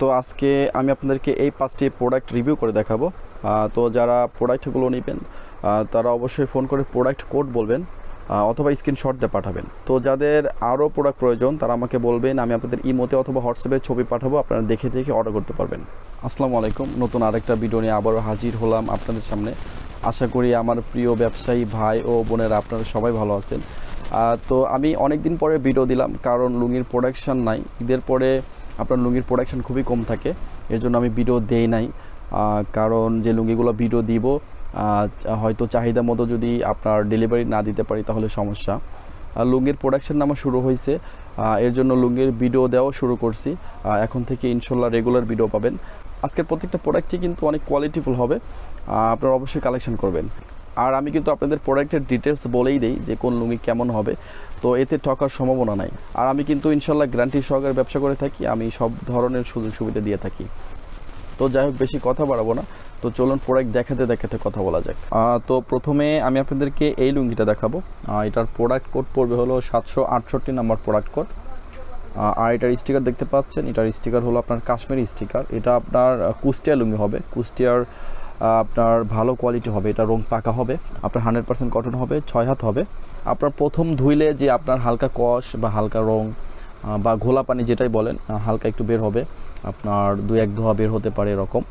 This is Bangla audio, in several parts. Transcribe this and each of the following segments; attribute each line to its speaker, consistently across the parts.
Speaker 1: তো আজকে আমি আপনাদেরকে এই পাঁচটি প্রোডাক্ট রিভিউ করে দেখাবো। তো যারা প্রোডাক্টগুলো নেবেন তারা অবশ্যই ফোন করে প্রোডাক্ট কোড বলবেন অথবা স্ক্রিনশট দিয়ে পাঠাবেন। তো যাদের আরও প্রোডাক্ট প্রয়োজন, তারা আমাকে বলবেন, আমি আপনাদের ইমোতে অথবা হোয়াটসঅ্যাপে ছবি পাঠাবো, আপনারা দেখে দেখে অর্ডার করতে পারবেন। আসসালামু আলাইকুম, নতুন আরেকটা ভিডিও নিয়ে আবারও হাজির হলাম আপনাদের সামনে। আশা করি আমার প্রিয় ব্যবসায়ী ভাই ও বোনেরা আপনারা সবাই ভালো আছেন। তো আমি অনেক দিন পরে ভিডিও দিলাম, কারণ লুঙ্গির প্রোডাকশান নাই। ঈদের পরে আপনার লুঙ্গির প্রোডাকশন খুবই কম থাকে। এর জন্য আমি ভিডিও দেই নাই। কারণ যে লুঙ্গিগুলো ভিডিও দিব হয়তো চাহিদা মতো যদি আপনার ডেলিভারি না দিতে পারি তাহলে সমস্যা। লুঙ্গির প্রোডাকশন আমার শুরু হয়েছে এর জন্য লুঙ্গির ভিডিও দেওয়া শুরু করছি। এখন থেকে ইনশাল্লাহ রেগুলার ভিডিও পাবেন। আজকের প্রত্যেকটা প্রোডাক্টই কিন্তু অনেক কোয়ালিটিফুল হবে। আপনারা অবশ্যই কালেকশন করবেন। আর আমি কিন্তু আপনাদের প্রোডাক্টের ডিটেলস বলেই দিই যে কোন লুঙ্গি কেমন হবে। তো এতে ঠকার সম্ভাবনা নাই। আর আমি কিন্তু ইনশাল্লাহ গ্যারান্টি সহকারে ব্যবসা করে থাকি, আমি সব ধরনের সুযোগ সুবিধা দিয়ে থাকি। তো যাই হোক, বেশি কথা বাড়াবো না। তো চলুন প্রোডাক্ট দেখাতে দেখাতে কথা বলা যাক। তো প্রথমে আমি আপনাদেরকে এই লুঙ্গিটা দেখাবো। এটার প্রোডাক্ট কোড পড়বে হলো সাতশো আটষট্টি নাম্বার প্রোডাক্ট কোড আর এটার স্টিকার দেখতে পাচ্ছেন। এটার স্টিকার হলো আপনার কাশ্মীরি স্টিকার এটা আপনার কুষ্টিয়া লুঙ্গি হবে। কুষ্টিয়ার আপনার ভালো কোয়ালিটি হবে এটা রং পাকা হবে আপনার হান্ড্রেড পার্সেন্ট কটন হবে ছয় হাত হবে। আপনার প্রথম ধুইলে যে আপনার হালকা কষ বা হালকা রং বা ঘোলা পানি যেটাই বলেন হালকা একটু বের হবে আপনার দু এক ধোয়া বের হতে পারে এরকম।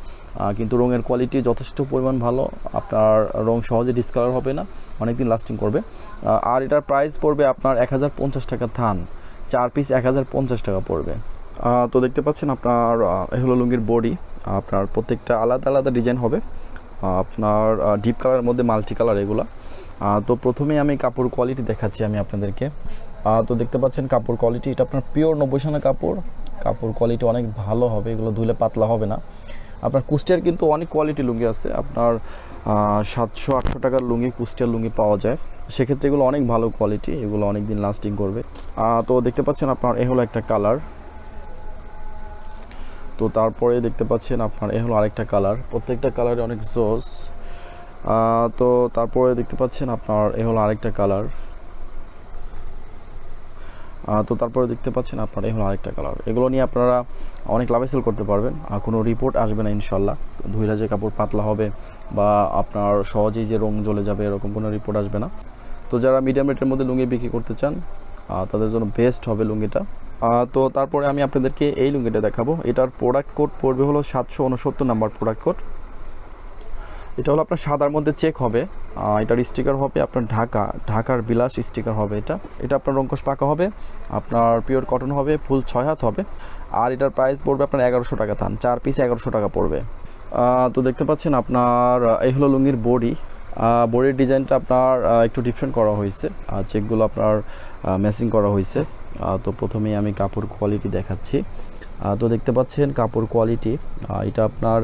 Speaker 1: কিন্তু রঙের কোয়ালিটি যথেষ্ট পরিমাণ ভালো আপনার রং সহজে ডিসকালার হবে না অনেক দিন লাস্টিং করবে আর এটার প্রাইস পড়বে আপনার এক হাজার পঞ্চাশ টাকা থান চার পিস এক হাজার পঞ্চাশ টাকা পড়বে। তো দেখতে পাচ্ছেন আপনার আহ, এ হলো লুঙ্গির বডি আপনার প্রত্যেকটা আলাদা আলাদা ডিজাইন হবে। আপনার ডিপ কালারের মধ্যে মাল্টি কালার এগুলো। তো প্রথমেই আমি কাপড় কোয়ালিটি দেখাচ্ছি আমি আপনাদেরকে। তো দেখতে পাচ্ছেন কাপড় কোয়ালিটি এটা আপনার পিওর নব্বই সানা কাপড়। কাপড় কোয়ালিটি অনেক ভালো হবে, এগুলো ধুলে পাতলা হবে না। আপনার কুষ্টিয়ার কিন্তু অনেক কোয়ালিটি লুঙ্গি আছে। আপনার সাতশো, আটশো টাকার লুঙ্গি, কুষ্টিয়ার লুঙ্গি পাওয়া যায়। সেক্ষেত্রে এগুলো অনেক ভালো কোয়ালিটি এগুলো অনেক দিন লাস্টিং করবে তো দেখতে পাচ্ছেন আপনার, এ হলো একটা কালার তো তারপরে দেখতে পাচ্ছেন আপনার, এ হলো আরেকটা কালার প্রত্যেকটা কালারে অনেক জোস। তো তারপরে দেখতে পাচ্ছেন আপনার, এ হলো আরেকটা কালার তো তারপরে দেখতে পাচ্ছেন আপনার এই হলো আরেকটা কালার এগুলো নিয়ে আপনারা অনেক লাভে সেল করতে পারবেন, আর কোনো রিপোর্ট আসবে না ইনশাল্লাহ। ধুইরা যে কাপড় পাতলা হবে বা আপনার সহজেই যে রং জ্বলে যাবে, এরকম কোনো রিপোর্ট আসবে না। তো যারা মিডিয়াম রেটের মধ্যে লুঙ্গি বিক্রি করতে চান তাদের জন্য বেস্ট হবে লুঙ্গিটা। তো তারপরে আমি আপনাদেরকে এই লুঙ্গিটা দেখাবো। এটার প্রোডাক্ট কোড পড়বে হলো সাতশো উনসত্তর নাম্বার প্রোডাক্ট কোড এটা হলো আপনার সাদার মধ্যে চেক হবে। এটার স্টিকার হবে আপনার ঢাকা, ঢাকার বিলাস স্টিকার হবে এটা। এটা আপনার রঙ্কশ পাকা হবে, আপনার পিওর কটন হবে, ফুল ছয় হাত হবে। আর এটার প্রাইস পড়বে আপনার এগারোশো টাকা থান চার পিস এগারোশো টাকা পড়বে। তো দেখতে পাচ্ছেন আপনার এই হলো লুঙ্গির বডি বডির ডিজাইনটা আপনার একটু ডিফারেন্ট করা হয়েছে। আর চেকগুলো আপনার ম্যাচিং করা হয়েছে। তো প্রথমেই আমি কাপড় কোয়ালিটি দেখাচ্ছি। তো দেখতে পাচ্ছেন কাপড় কোয়ালিটি এটা আপনার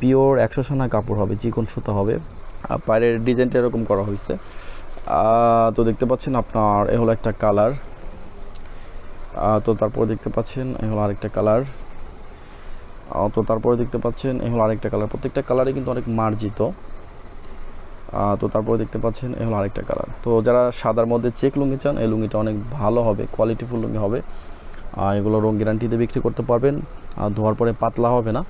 Speaker 1: পিওর একশো সোনা কাপড় হবে, চিকন সুতা হবে। পায়ের ডিজাইনটা এরকম করা হয়েছে। তো দেখতে পাচ্ছেন আপনার, এ হলো একটা কালার তো তারপরে দেখতে পাচ্ছেন এ হলো আরেকটা কালার তো তারপরে দেখতে পাচ্ছেন এ হলো আরেকটা কালার প্রত্যেকটা কালারই কিন্তু অনেক মার্জিত। তো তারপরে দেখতে পাচ্ছেন এ হলো আরেকটা কালার তো যারা সাদার মধ্যে চেক লুঙ্গি চান এই লুঙ্গিটা অনেক ভালো হবে কোয়ালিটিফুল লুঙ্গি হবে। এগুলো রং গ্যারান্টিতে বিক্রি করতে পারবেন। আর ধোয়ার পরে পাতলা হবে না।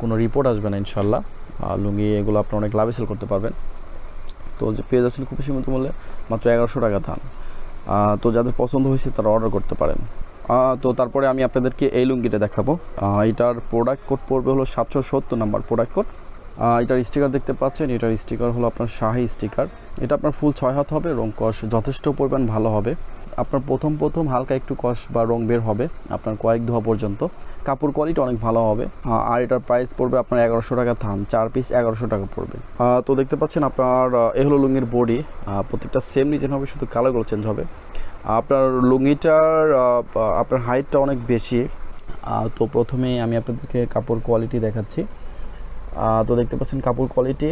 Speaker 1: কোনো রিপোর্ট আসবে না ইনশাল্লাহ আর লুঙ্গি এগুলো আপনি অনেক লাভে সেল করতে পারবেন। তো যে পেয়ে যাচ্ছেন খুব সীমিত মূল্যে মাত্র এগারোশো টাকা আহ, তো যাদের পছন্দ হয়েছে তারা অর্ডার করতে পারেন। তো তারপরে আমি আপনাদেরকে এই লুঙ্গিটা দেখাবো। এটার প্রোডাক্ট কোড পড়বে হলো সাতশো সত্তর নাম্বার প্রোডাক্ট কোড এটার স্টিকার দেখতে পাচ্ছেন, এটার স্টিকার হলো আপনার শাহি স্টিকার এটা আপনার ফুল ছয় হাত হবে, রং কষ যথেষ্ট পরিমাণ ভালো হবে। আপনার প্রথম প্রথম হালকা একটু কষ বা রং বের হবে, আপনার কয়েক ধোয়া পর্যন্ত। কাপড় কোয়ালিটি অনেক ভালো হবে। আর এটার প্রাইস পড়বে আপনার এগারোশো টাকা থাম, চার পিস এগারোশো টাকা পড়বে। তো দেখতে পাচ্ছেন আপনার এ হলো লুঙ্গির বডি প্রত্যেকটা সেম ডিজাইন হবে, শুধু কালারগুলো চেঞ্জ হবে। আপনার লুঙ্গিটার আপনার হাইটটা অনেক বেশি। তো প্রথমে আমি আপনাদেরকে কাপড় কোয়ালিটি দেখাচ্ছি। তো দেখতে পাচ্ছেন কাপড় কোয়ালিটি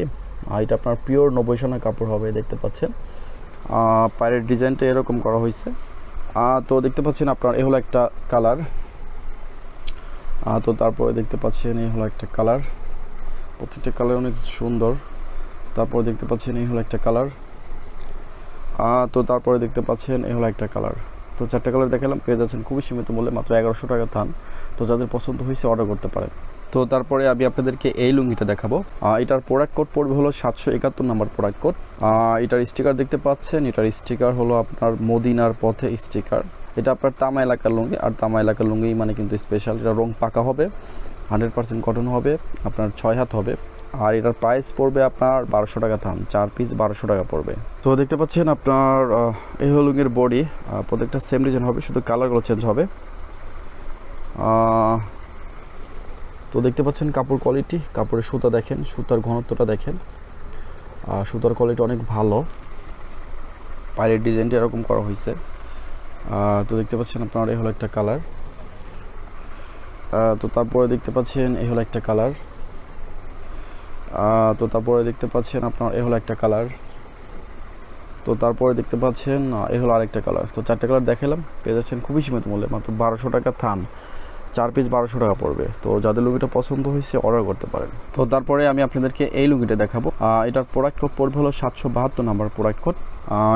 Speaker 1: এটা আপনার পিওর নব্বই সোনা কাপড় হবে, দেখতে পাচ্ছেন। পায়ের ডিজাইনটা এরকম করা হয়েছে। তো দেখতে পাচ্ছেন আপনার, এ হলো একটা কালার তো তারপরে দেখতে পাচ্ছেন এই হলো একটা কালার প্রত্যেকটা কালার অনেক সুন্দর। তারপরে দেখতে পাচ্ছেন এই হলো একটা কালার তো তারপরে দেখতে পাচ্ছেন এই হলো একটা কালার তো চারটা কালার দেখালাম, পেয়ে যাচ্ছেন খুবই সীমিত মূল্যে মাত্র এগারোশো টাকা থান। তো যাদের পছন্দ হয়েছে অর্ডার করতে পারেন। তো তারপরে আমি আপনাদেরকে এই লুঙ্গিটা দেখাবো। এটার প্রোডাক্ট কোড পড়বে হলো সাতশো একাত্তর নাম্বার প্রোডাক্ট কোড এটার স্টিকার দেখতে পাচ্ছেন। এটার স্টিকার হলো আপনার মদিনার পথে স্টিকার এটা আপনার তামা এলাকার লুঙ্গি, আর তামা এলাকার লুঙ্গি মানে কিন্তু স্পেশাল এটা রং পাকা হবে হান্ড্রেড পার্সেন্ট কটন হবে, আপনার ছয় হাত হবে। আর এটার প্রাইস পড়বে আপনার বারোশো টাকা থাম চার পিস বারোশো টাকা পড়বে। তো দেখতে পাচ্ছেন আপনার এই বডি প্রত্যেকটা সেম ডিজাইন হবে, শুধু কালারগুলো চেঞ্জ হবে। তো দেখতে পাচ্ছেন কাপড় কোয়ালিটি কাপড়ের সুতা দেখেন, সুতার ঘনত্বটা দেখেন। সুতার কোয়ালিটি অনেক ভালো। পায়ের ডিজাইনটা এরকম করা হয়েছে। তো দেখতে পাচ্ছেন আপনার এই হলো একটা কালার তো তারপরে দেখতে পাচ্ছেন এই হলো একটা কালার তো তারপরে দেখতে পাচ্ছেন আপনার এ হলো একটা কালার তো তারপরে দেখতে পাচ্ছেন এ হলো আরেকটা কালার তো চারটে কালার দেখালাম, পেয়ে যাচ্ছেন খুবই সীমিত মূল্যে, মাত্র বারোশো টাকা থান। চার পিস বারোশো টাকা পড়বে। তো যাদের লুঙ্গিটা পছন্দ হয়েছে অর্ডার করতে পারেন। তো তারপরে আমি আপনাদেরকে এই লুঙ্গিটা দেখাবো। এটার প্রোডাক্ট কোড পড়বে হলো সাতশো বাহাত্তর নাম্বার প্রোডাক্ট কোড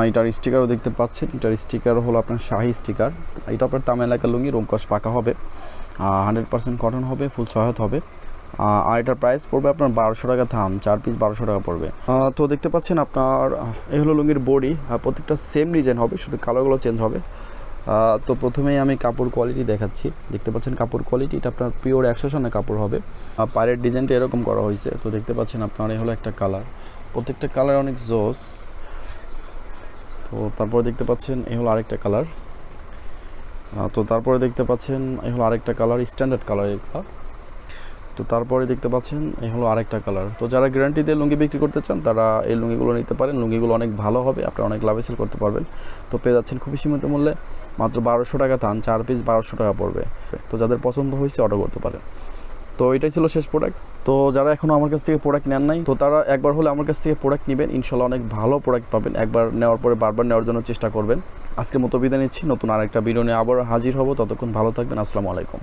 Speaker 1: এটার স্টিকারও দেখতে পাচ্ছেন। এটার স্টিকার হলো আপনার শাহি স্টিকার এটা আপনার তাম এলাকার লুঙ্গি রোমকস পাকা হবে। হান্ড্রেড পার্সেন্ট কটন হবে ফুল সহায়ত হবে। আর এটার প্রাইস পড়বে আপনার বারোশো টাকা থাম, চার পিস বারোশো টাকা পড়বে। তো দেখতে পাচ্ছেন আপনার এই হলো লুঙ্গির বডি প্রত্যেকটা সেম ডিজাইন হবে, শুধু কালারগুলো চেঞ্জ হবে। তো প্রথমেই আমি কাপড় কোয়ালিটি দেখাচ্ছি। দেখতে পাচ্ছেন কাপড় কোয়ালিটি এটা আপনার পিওর একশো সনের কাপড় হবে। পায়ের ডিজাইনটা এরকম করা হয়েছে। তো দেখতে পাচ্ছেন আপনার, এই হলো একটা কালার প্রত্যেকটা কালার অনেক জোস তো তারপরে দেখতে পাচ্ছেন, এই হলো আরেকটা কালার তো তারপরে দেখতে পাচ্ছেন, এই হলো আরেকটা কালার স্ট্যান্ডার্ড কালার এগুলো তো তারপরে দেখতে পাচ্ছেন এই হলো আরেকটা কালার তো যারা গ্যারান্টি দিয়ে লুঙ্গি বিক্রি করতে চান, তারা এই লুঙ্গিগুলো নিতে পারেন। লুঙ্গিগুলো অনেক ভালো হবে, আপনারা অনেক লাভে সেল করতে পারবেন। তো পেয়ে যাচ্ছেন খুবই সীমিত মূল্যে, মাত্র বারোশো টাকা থান চার পিস বারোশো টাকা পড়বে। তো যাদের পছন্দ হয়েছে অর্ডার করতে পারেন। তো এটাই ছিল শেষ প্রোডাক্ট তো যারা এখনও আমার কাছ থেকে প্রোডাক্ট নেন নাই, তো তারা একবার হলে আমার কাছ থেকে প্রোডাক্ট নেবেন। ইনশাল্লাহ অনেক ভালো প্রোডাক্ট পাবেন। একবার নেওয়ার পরে বারবার নেওয়ার জন্য চেষ্টা করবেন। আজকের মতো বিদায় নিচ্ছি। নতুন আরেকটা ভিডিও নিয়ে আবার হাজির হব। ততক্ষণ ভালো থাকবেন। আসসালামু আলাইকুম।